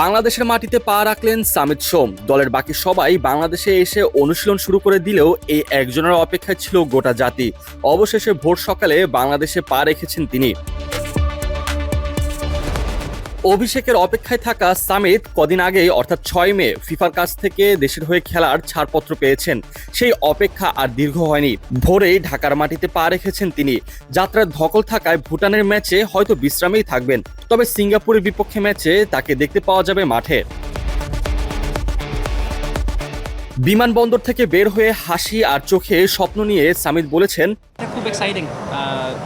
বাংলাদেশের মাটিতে পা রাখলেন সামিত সোম। দলের বাকি সবাই বাংলাদেশে এসে অনুশীলন শুরু করে দিলেও এই একজনের অপেক্ষায় ছিল গোটা জাতি। অবশেষে ভোর সকালে বাংলাদেশে পা রেখেছেন তিনি। অভিষেকের অপেক্ষায় থাকা সামিত কদিন আগেই, অর্থাৎ ছয় মে, ফিফার কাছ থেকে দেশের হয়ে খেলার ছাড়পত্র পেয়েছেন। সেই অপেক্ষা আর দীর্ঘ হয়নি। ভোরেই ঢাকার মাটিতে পা রেখেছেন তিনি। যাত্রার ধকল থাকায় ভুটানের ম্যাচে হয়তো বিশ্রামেই থাকবেন। তবে সিঙ্গাপুরের বিপক্ষে ম্যাচে তাকে দেখতে পাওয়া যাবে মাঠে। বিমানবন্দর থেকে বের হয়ে হাসি আর চোখে স্বপ্ন নিয়ে সামিদ বলেছেন খুব এক্সাইটিং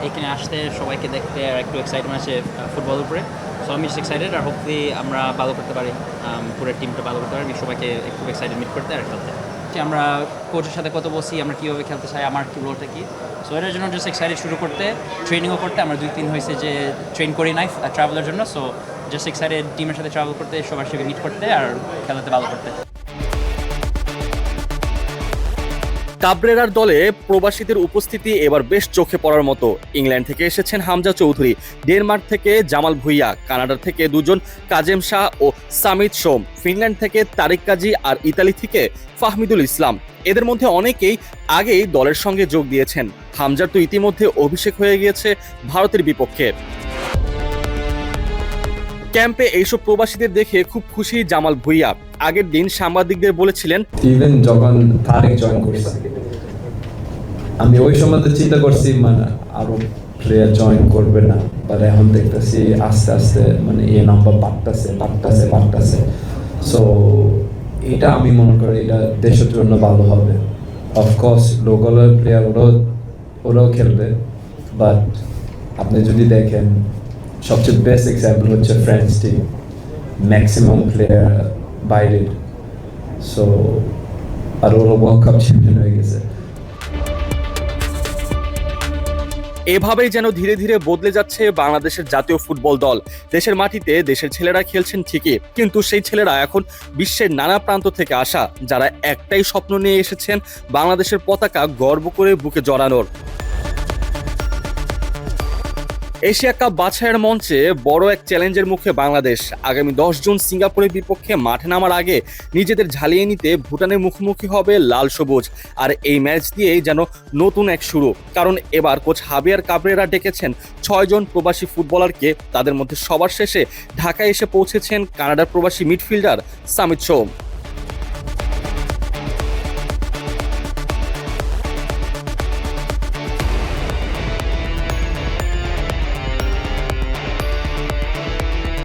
এখানে আসতে, সবাইকে দেখতে, আর একটু এক্সাইটমেন্ট আছে ফুটবলের উপরে। সো আমি এক্সাইটেড আর হোপফুলি আমরা ভালো করতে পারি। Um, পুরো টিমটা ভালো করতে পারি সবাইকে খুব এক্সাইটেড মিট করতে আর খেলতে। যে আমরা কোচের সাথে কত বসি আমরা কীভাবে খেলতে চাই আমার কী রোলটা কী? সো এটার জন্য জাস্ট এক্সাইটেড শুরু করতে ট্রেনিংও করতে। আমরা দুই তিন হয়েছে যে ট্রেন করি নাই ট্রাভেলের জন্য। সো জাস্ট এক্সাইটেড টিমের সাথে ট্রাভেল করতে সবার সাথে মিট করতে আর খেলাতে ভালো করতে। কাবরেরার দলে প্রবাসীদের উপস্থিতি এবার বেশ চোখে পড়ার মতো। ইংল্যান্ড থেকে এসেছেন হামজা চৌধুরী। ডেনমার্ক থেকে জামাল ভুইয়া কানাডা থেকে দুজন কাজেম শাহ ও সামিদ সোম। ফিনল্যান্ড থেকে তারিক কাজী আর ইতালি থেকে ফাহমিদুল ইসলাম। এদের মধ্যে অনেকেই আগেই দলের সঙ্গে যোগ দিয়েছেন। হামজার তো ইতিমধ্যে অভিষেক হয়ে গিয়েছে ভারতের বিপক্ষে। ক্যাম্পে এইসব প্রবাসীদের দেখে খুব খুশি জামাল ভুইয়া। আগের দিন সাংবাদিকদের বলেছিলেন ইভেন যখন জয়েন আমি ওই সময় চিন্তা করছি মানে আরও প্লেয়ার জয়েন করবে না। বাট এখন দেখতেছি, আস্তে আস্তে মানে এ নাম্বার বাড়তেছে বাড়তেছে বাড়তেছে। সো এটা আমি মনে করি এটা দেশের জন্য ভালো হবে। অফকোর্স লোকাল প্লেয়ার ওরাও ওরাও খেলবে বাট আপনি যদি দেখেন সবচেয়ে বেস্ট এক্সাম্পল হচ্ছে ফ্রেন্স টিম ম্যাক্সিমাম প্লেয়ার বাইরের সো আর ওরা ওয়ার্ল্ড কাপ চ্যাম্পিয়ন হয়ে গেছে। এভাবেই যেন ধীরে ধীরে বদলে যাচ্ছে বাংলাদেশের জাতীয় ফুটবল দল। দেশের মাটিতে দেশের ছেলেরা খেলছেন ঠিকই, কিন্তু সেই ছেলেরা এখন বিশ্বের নানা প্রান্ত থেকে আসা, যারা একটাই স্বপ্ন নিয়ে এসেছেন বাংলাদেশের পতাকা গর্ব করে বুকে জড়ানোর। এশিয়া কাপ বাছাইয়ের মঞ্চে বড় এক চ্যালেঞ্জের মুখে বাংলাদেশ। আগামী দশ জুন সিঙ্গাপুরের বিপক্ষে মাঠে নামার আগে নিজেদের ঝালিয়ে নিতে ভুটানের মুখোমুখি হবে লাল সবুজ। আর এই ম্যাচ দিয়েই যেন নতুন এক শুরু। কারণ এবার কোচ হাবিয়ার কাবরেরা ডেকেছেন ছয়জন প্রবাসী ফুটবলারকে। তাদের মধ্যে সবার শেষে ঢাকায় এসে পৌঁছেছেন কানাডার প্রবাসী মিডফিল্ডার সামিত সোম।